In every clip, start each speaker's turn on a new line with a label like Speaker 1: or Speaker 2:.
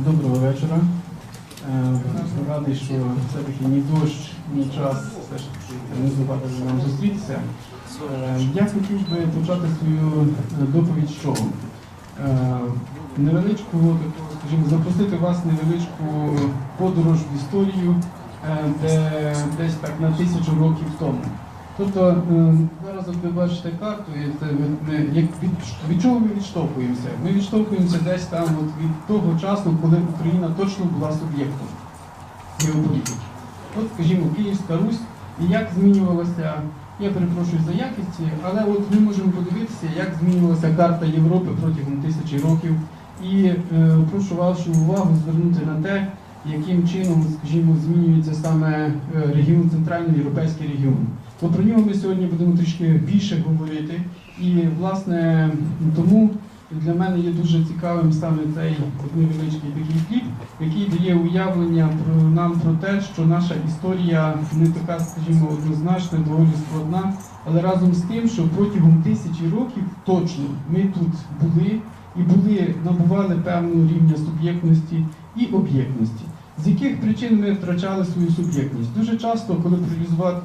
Speaker 1: Доброго вечора. Е, Радий, що все-таки ні дощ, ні час все ж таки організувати нам зустрітися. Е, Я хотів би почати свою доповідь чого? Е, Невеличку, скажімо, запросити вас невеличку подорож в історію, де десь так на тисячу років тому. Тобто зараз ви бачите карту, і це ми- як від, від чого ми відштовхуємося? Ми відштовхуємося десь там от від того часу, коли Україна точно була суб'єктом геополітики. От, скажімо, Київська Русь, і як змінювалася, я перепрошую за якісті, але от ми можемо подивитися, як змінювалася карта Європи протягом тисячі років. І е, прошу вашу увагу звернути на те, яким чином, скажімо, змінюється саме е, регіон, центральний європейський регіон. То про нього ми сьогодні будемо трішки більше говорити. І, власне, тому для мене є дуже цікавим саме цей невеличкий такий кліп, який дає уявлення про нам про те, що наша історія не така, скажімо, однозначна, доволі складна, але разом з тим, що протягом тисячі років точно ми тут були і були, набували певного рівня суб'єктності і об'єктності. З яких причин ми втрачали свою суб'єктність? Дуже часто, коли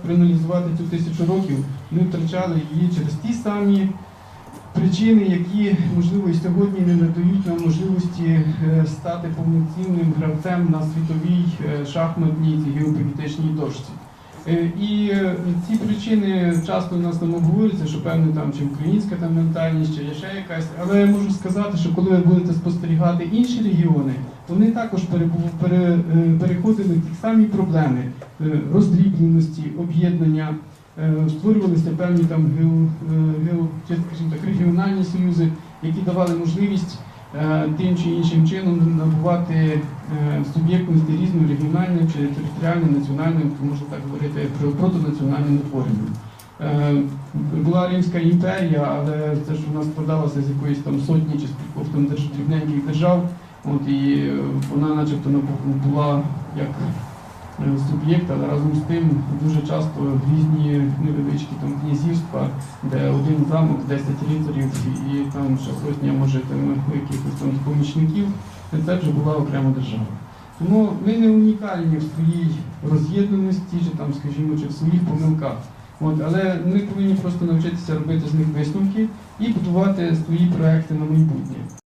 Speaker 1: проаналізувати, цю тисячу років, ми втрачали її через ті самі причини, які можливо і сьогодні не надають нам можливості е, стати повноцінним гравцем на світовій е, шахматній геополітичній дошці. Е, І е, ці причини часто у нас там обговорюються, що певно там чи українська там ментальність, чи ще якась. Але я можу сказати, що коли ви будете спостерігати інші регіони, вони також е, переходили ті самі проблеми роздрібленості, об'єднання. Створювалися певні там гео, гео, так, регіональні союзи, які давали можливість тим чи іншим чином набувати е, суб'єктності різної регіональної чи територіальної, національної, можна так говорити, про протонаціональним утворенням. Е, Була Римська імперія, але це ж у нас складалося з якоїсь там сотні чи скількох там дрібненьких держав. От і е, вона, начебто, була як е, суб'єкт, але разом з тим дуже часто різні невеличкі там князівства, де один замок, 10 рицарів і, там ще сотня, може, якихось там помічників, це вже була окрема держава. Тому ми не унікальні в своїй роз'єднаності, чи там, скажімо, чи в своїх помилках. От, але ми повинні просто навчитися робити з них висновки і будувати свої проекти на майбутнє.